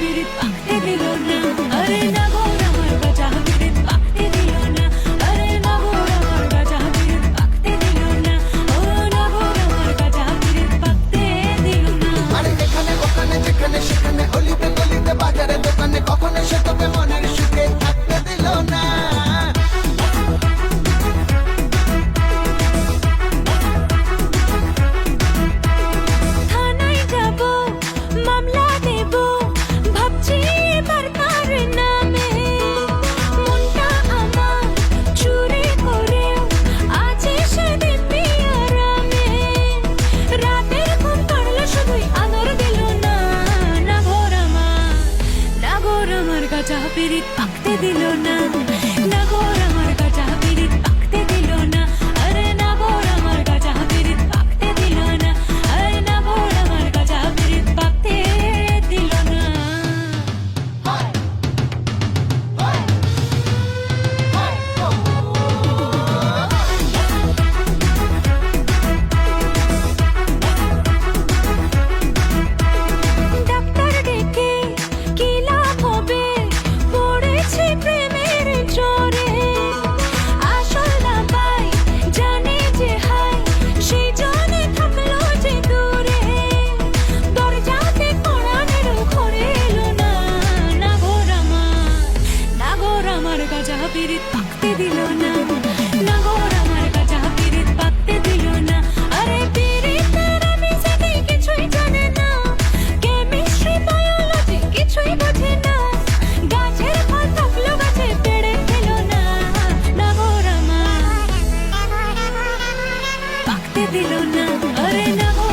bir ip akte bir পিরিত পাকতে দিল না পিরিত পাকতে দিল না। নাগর আমার গাজা পিরিত পাকতে দিল না। আরে পিরিতের আমি সেটাই কিছুই জানে না। কেমিস্ট্রি, বায়োলজি কিছুই বোঝে না। গাছের ফল থাকল গাছে পেড়ে খেলো না। নাগর আমার পাকতে দিল না। আরে নাগর